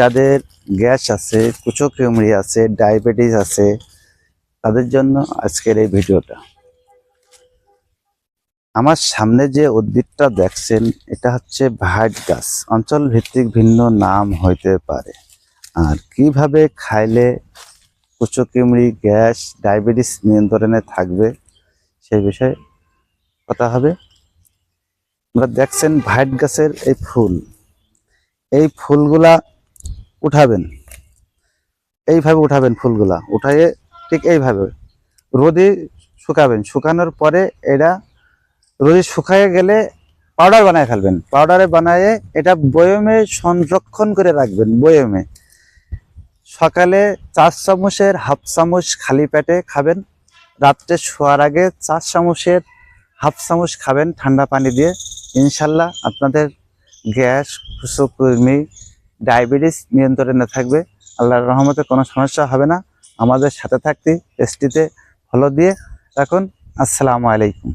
যাদের গ্যাস আছে, কুচোকেমড়ি আছে, ডায়াবেটিস আছে, তাদের জন্য আজকের এই ভিডিওটা। আমার সামনে যে উদ্ভিদটা দেখছেন, এটা হচ্ছে ভাট গাছ। অঞ্চল ভিত্তিক ভিন্ন নাম হইতে পারে। আর কীভাবে খাইলে কুচোকিমড়ি, গ্যাস, ডায়াবেটিস নিয়ন্ত্রণে থাকবে সেই বিষয়ে কথা হবে। আমরা দেখছেন ভাইট গাছের এই ফুল। এই ফুলগুলা উঠাবেন। এইভাবে উঠাবেন ফুলগুলা। উঠাইয়ে ঠিক এইভাবে রোদে শুকাবেন। শুকানোর পরে এটা রোদে শুকায় গেলে পাউডার বানায় ফেলবেন। পাউডারে বানায়ে এটা বয়মে সংরক্ষণ করে রাখবেন, বয়মে। সকালে চার চামচের হাফ চামচ খালি পেটে খাবেন। রাত্রে শোয়ার আগে চার চামচের হাফ চামচ খাবেন ঠান্ডা পানি দিয়ে। ইনশাল্লাহ আপনাদের গ্যাস কুসুকর্মী ডায়াবেটিস নিয়ন্ত্রণে থাকবে, আল্লাহর রহমতে কোনো সমস্যা হবে না। আমাদের সাথে থাকতে এসটিতে ফলো দিয়ে রাখুন। আসসালামু আলাইকুম।